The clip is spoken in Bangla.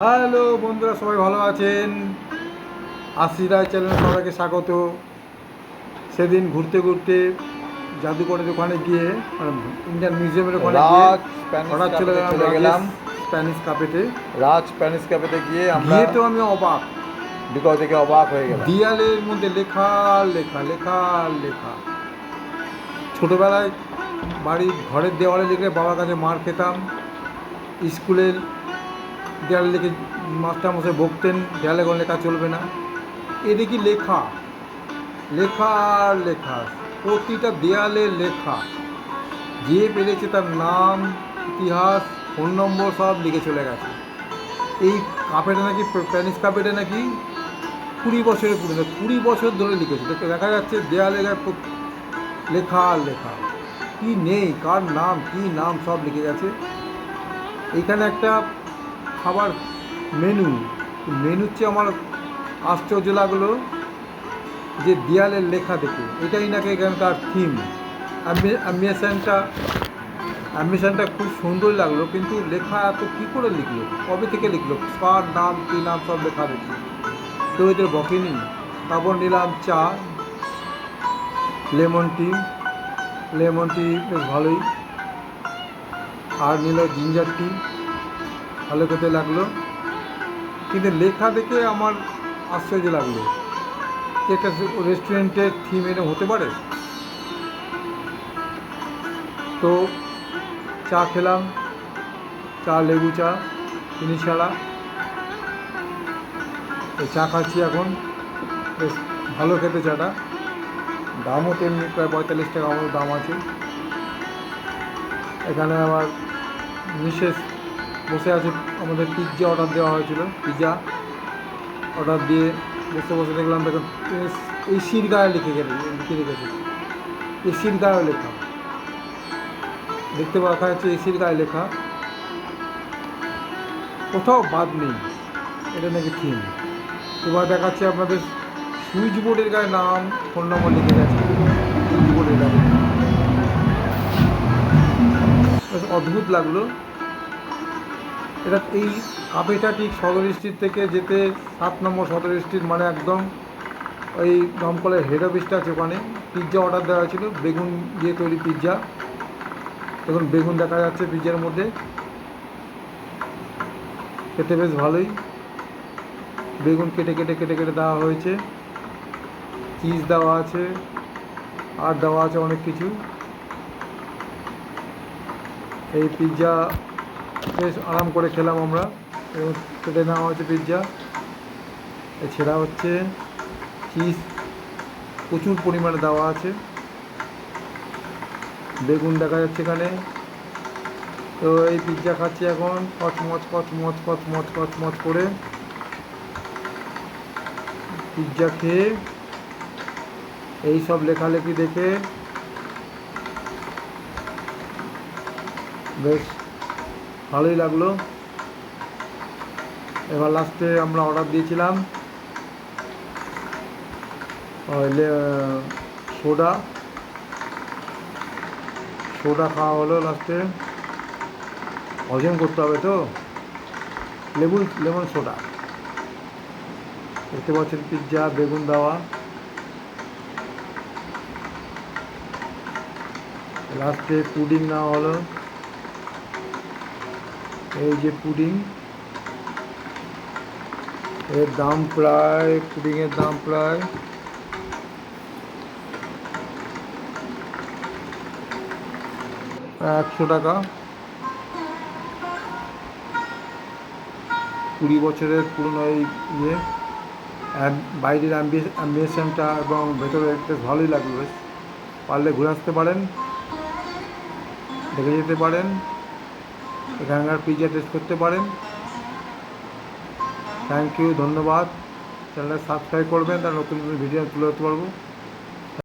হ্যালো বন্ধুরা সবাই ভালো আছেন? আশি রায় চ্যানেলে সবাইকে স্বাগত। সেদিন ঘুরতে ঘুরতে জাদুঘরের ওখানে গিয়ে মানে ইন্ডিয়ান মিউজিয়ামের ওখানে হঠাৎ চলে গেলাম স্প্যানিশ কাপেতে রাজ স্প্যানিশ ক্যাফেতে গিয়ে গিয়ে তো আমি অবাক। বিকল থেকে অবাক হয়ে গেলাম। দিয়ালের মধ্যে লেখা লেখা লেখা লেখা। ছোটোবেলায় বাড়ির ঘরের দেওয়ালে লিখলে বাবার কাছে মার খেতাম। স্কুলের দেওয়ালে লিখে মাস্টারমশাই বকতেন, দেয়ালে কোনো লেখা চলবে না। এ দেখি লেখা লেখা আর লেখা, প্রতিটা দেয়ালে লেখা। যে পেরেছে তার নাম, ইতিহাস, ফোন নম্বর সব লিখে চলে গেছে। এই কাপেটা নাকি, প্যানিস কাপেটা নাকি কুড়ি বছরের পুরনো, কুড়ি বছর ধরে লিখেছে। দেখে যাচ্ছে দেয়ালে লেখা আর লেখা। কি নেই, কার নাম, কি নাম সব লিখে গেছে। এইখানে একটা খাবার মেনু মেনুর চেয়ে আমার আশ্চর্য লাগল যে দেয়ালের লেখা দেখে। এটাই নাকি এখানকার থিম অ্যাম্বিয়েশনটা অ্যাম্বিশনটা খুব সুন্দর লাগল, কিন্তু লেখা এত কী করে লিখলো? কবে থেকে লিখলো? কার নাম, কী নাম সব লেখা দেখল কেউ এদের বকেনি। তারপর নিলাম চা, লেমন টি। লেমন টি বেশ ভালোই। আর নিল জিঞ্জার টি ভালো খেতে লাগল। কিন্তু লেখা দেখে আমার আশ্চর্য লাগল একটা রেস্টুরেন্টের থিম এরকম হতে পারে। তো চা খেলাম, চা, লেবু চা, চিনি ছাড়া। এই চা খাচ্ছি এখন। বেশ ভালো খেতে চাটা। দামও তেমনি প্রায় পঁয়তাল্লিশ টাকা আমার দাম আছে। এখানে আমার মিসেস বসে আছে, আমাদের পিৎজা অর্ডার দেওয়া হয়েছিল। পিৎজা অর্ডার দিয়ে বসে বসে দেখলাম, দেখুন এসির গায়ে লিখে গেলে লিখে রেখেছে। এসির গায়ে লেখা। দেখতে পাওয়া যাচ্ছে এসির গায়ে লেখা, কোথাও বাদ নেই। এটা নাকি থিম এবার দেখাচ্ছে আপনাদের, সুইচ বোর্ডের গায়ে নাম ফোন নম্বর লিখে গেছে। সুইচ বোর্ডের গায়ে। অদ্ভুত লাগল। এটা এই কাপেটা ঠিক সদর স্ট্রিট থেকে যেতে সাত নম্বর সদর স্ট্রিট মানে একদম ওই দমকলের হেড অফিসটা আছে ওখানে। পিৎজা অর্ডার দেওয়া হয়েছিল বেগুন দিয়ে তৈরি পিৎজা দেখুন, বেগুন দেখা যাচ্ছে পিৎজার মধ্যে। খেতে বেশ ভালোই। বেগুন কেটে কেটে কেটে কেটে দেওয়া হয়েছে। চিজ দেওয়া আছে, আর দেওয়া আছে অনেক কিছু। এই পিৎজা বেশ আরাম করে খেলাম আমরা। এবং কেটে নেওয়া হয়েছে পিৎজা এছাড়া হচ্ছে চিজ প্রচুর পরিমাণে দেওয়া আছে। বেগুন দেখা যাচ্ছে এখানে। তো এই পিৎজা খাচ্ছি এখন। কচমচ কচমচ কচমচ কচমচ করে। পিৎজা খেয়ে এই সব লেখালেখি দেখে বেশ ভালোই লাগল। এবার লাস্টে আমরা অর্ডার দিয়েছিলাম। সোডা। সোডা খাওয়া হলো লাস্টে হজম করতে হবে তো? লেবু লেমন সোডা। দেখতে পাচ্ছেন পিৎজা বেগুন দেওয়া। লাস্টে পুডিং নেওয়া হলো। এই যে পুডিং, এর দাম প্রায়, পুডিংয়ের দাম প্রায় একশো টাকা। কুড়ি বছরের পুরনো এই ইয়ে বাইরের অ্যাম্বিয়েশনটা এবং ভেতরে বেশ ভালোই লাগবে, বেশ। পারলে ঘুরে আসতে পারেন, দেখে যেতে পারেন। এখানকার পিজা টেস্ট করতে পারেন। থ্যাংক ইউ ধন্যবাদ। চ্যানেলটা সাবস্ক্রাইব করবেন তার নতুন নতুন ভিডিও তুলে ধরতে পারব।